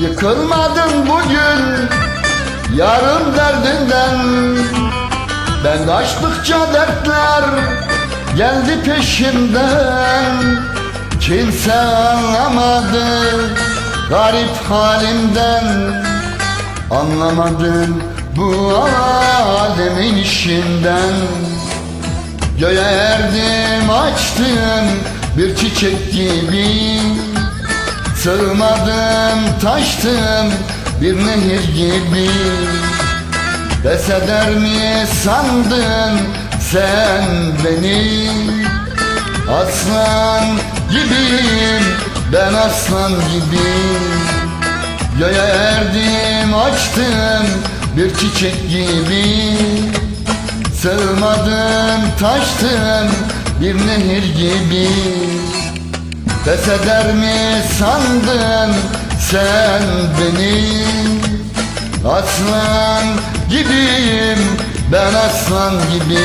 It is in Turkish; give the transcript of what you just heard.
Yıkılmadım bugün Yarın derdinden. Ben kaçtıkça dertler Geldi peşimden. Kimse anlamadı Garip halimden. Anlamadım bu alemin işinden. Göğe erdim açtım bir çiçek gibi Sığmadım taştım bir nehir gibi. Pes eder mi sandın sen beni? Aslan gibiyim ben aslan gibi Göğe erdim açtım bir çiçek gibi. Sığmadım taştım bir nehir gibi Pes eder mi sandın sen beni? Aslan gibiyim ben aslan gibi